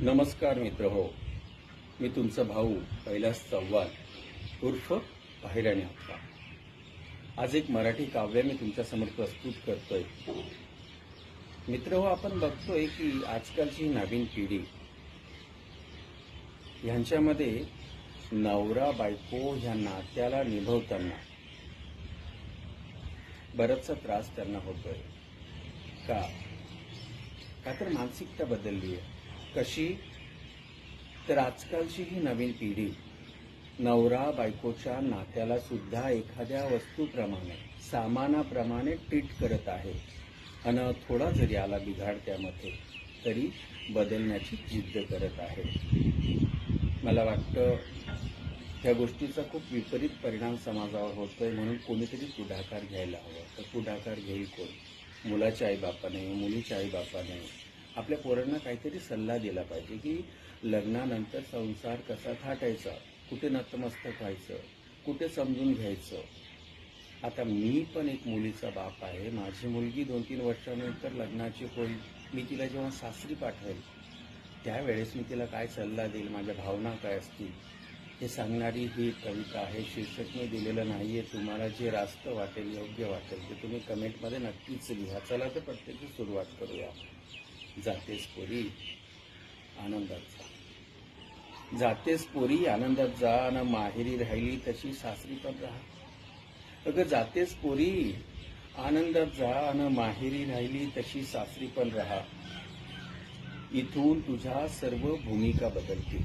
नमस्कार मित्र हो. मी तुमचा भाऊ कैलास चव्हाण उर्फ पाहिराणी हप्पा आज एक मराठी काव्य मी तुमच्यासमोर प्रस्तुत करतोय. मित्र हो आपण बघतोय की आजकालची नवीन पिढी ह्यांच्यामध्ये नवरा बायको ह्या नात्याला निभवताना बराचसा त्रास त्यांना होतोय. का? का तर मानसिकता बदलली आहे. कशी? तर आजकालची ही नवीन पिढी नवरा बायकोच्या नात्याला सुद्धा एखाद्या वस्तूप्रमाणे सामानाप्रमाणे ट्रीट करत आहे. आणि थोडा जरी आला बिघाड त्यामध्ये तरी बदलण्याची जिद्द करत आहे. मला वाटतं ह्या गोष्टीचा खूप विपरीत परिणाम समाजावर होतोय म्हणून कोणीतरी पुढाकार घ्यायला हवा. तर पुढाकार घेईल कोण? मुलाच्या आईबापाने मुलीच्या आईबापाने. आपल्या पोरांना काहीतरी सल्ला दिला पाहिजे की लग्नानंतर संसार कसा थाटायचा कुठे नतमस्तक व्हायचं कुठे समजून घ्यायचं. आता मी पण एक मुलीचा बाप आहे. माझी मुलगी दोन तीन वर्षानंतर लग्नाची होईल. मी तिला जेव्हा सासरी पाठवेल त्यावेळेस मी तिला काय सल्ला देईल माझ्या भावना काय असतील? हे सांगणारी ही कविता आहे. शीर्षक मी दिलेलं नाहीये. तुम्हाला जे रास्त वाटेल योग्य वाटेल ते तुम्ही कमेंटमध्ये नक्कीच लिहा. चला तर प्रत्येकी सुरुवात करूया. जातेस पोरी आनंदात जा. जातेस पोरी आनंदात जा आणि माहेरी राहिली तशी सासरी पण राहा. अगं जातेस पोरी आनंदात जा आणि माहेरी राहिली तशी सासरी पण राहा. इथून तुझ्या सर्व भूमिका बदलतील.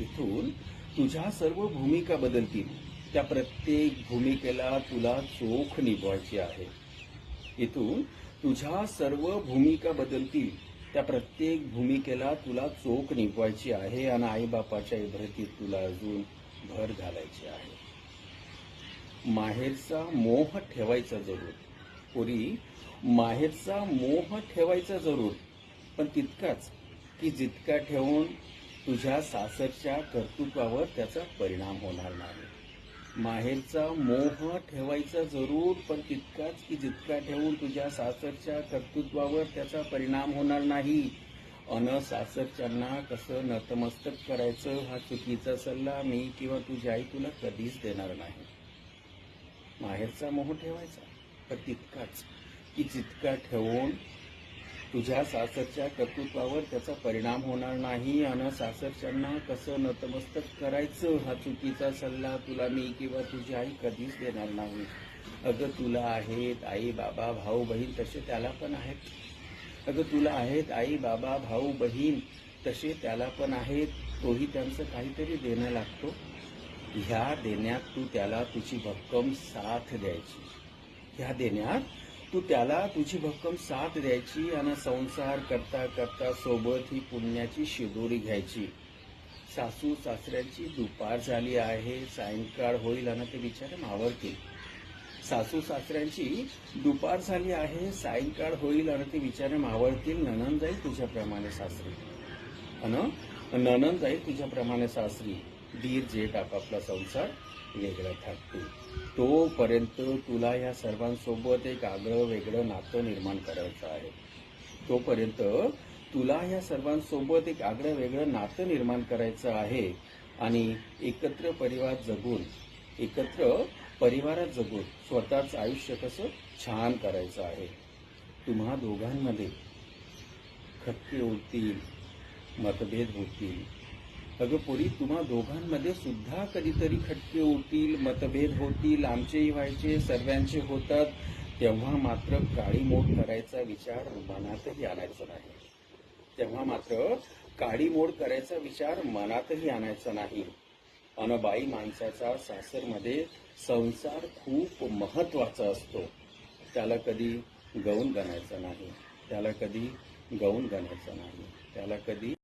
इथून तुझ्या सर्व भूमिका बदलतील. त्या प्रत्येक भूमिकेला तुला चोख निभवायची आहे. इथून तुझ्या सर्व भूमिका बदलतील. त्या प्रत्येक भूमिकेला तुला चोख निघवायची आहे आणि आईबापाच्या इब्रतीत तुला अजून भर घालायची आहे. माहेरचा मोह ठेवायचा जरूर. पुरी माहेरचा मोह ठेवायचा जरूर. पण तितकाच की जितका ठेवून तुझ्या सासरच्या कर्तृत्वावर त्याचा परिणाम होणार नाही. माहेरचा मोह ठेवायचा जरूर पण तितकाच की जितका ठेवून तुझ्या सासरच्या कर्तृत्वावर त्याचा परिणाम होणार नाही. अन सासरच्यांना कसं नतमस्तक करायचं हा चुकीचा सल्ला मी किंवा तुझी आई तुला कधीच देणार नाही. माहेरचा मोह ठेवायचा पण तितकाच की जितका ठेवून तुझ्या सासरच्या कर्तृत्वावर त्याचा परिणाम होणार नाही आणि सासरच्यांना कसं नतमस्तक करायचं हा चुकीचा सल्ला तुला मी किंवा तुझी आई कधीच देणार नाही. अगं तुला आहेत आई बाबा भाऊ बहीण तसे त्याला पण आहेत. अगं तुला आहेत आई बाबा भाऊ बहीण तसे त्याला पण आहेत. तोही त्यांचं काहीतरी देणं लागतो. ह्या देण्यात तू त्याला तुझी भक्कम साथ द्यायची. ह्या देण्यात तू त्याला तुझी भक्कम साथ द्यायची आणि संसार करता करता सोबत ही पुण्याची शिदोरी घ्यायची. सासू सासऱ्यांची दुपार झाली आहे सायंकाळ होईल आणि ते बिचारे मावरतील सासू सासऱ्यांची दुपार झाली आहे सायंकाळ होईल आणि ते बिचारे मावळतील ननन जाईल तुझ्याप्रमाणे सासरी. अन? ननन जाईल तुझ्याप्रमाणे सासरी. दीर जेठ आपापला संसार वेगळा थाटतो. तोपर्यंत तुला या सर्वांसोबत एक आगळं वेगळं नातं निर्माण करायचं आहे. तोपर्यंत तुला या सर्वांसोबत एक आगळं वेगळं नातं निर्माण करायचं आहे आणि एकत्र परिवार जगून एकत्र परिवारात जगून स्वतःचं आयुष्य कसं छान करायचं आहे. तुम्हा दोघांमध्ये खटके होतील मतभेद होतील. अगं पोरी तुम्हा दोघांमध्ये सुद्धा कधीतरी खटके होतील मतभेद होतील आमचेही व्हायचे सर्वांचे होतात. तेव्हा मात्र काळी मोड करायचा विचार मनातही आणायचा नाही. तेव्हा मात्र काळी मोड करायचा विचार मनातही आणायचा नाही. अन बाई माणसाचा सासरमध्ये संसार खूप महत्त्वाचा असतो. त्याला कधी गौन गणायचा नाही. त्याला कधी गौन गणायचा नाही. त्याला कधी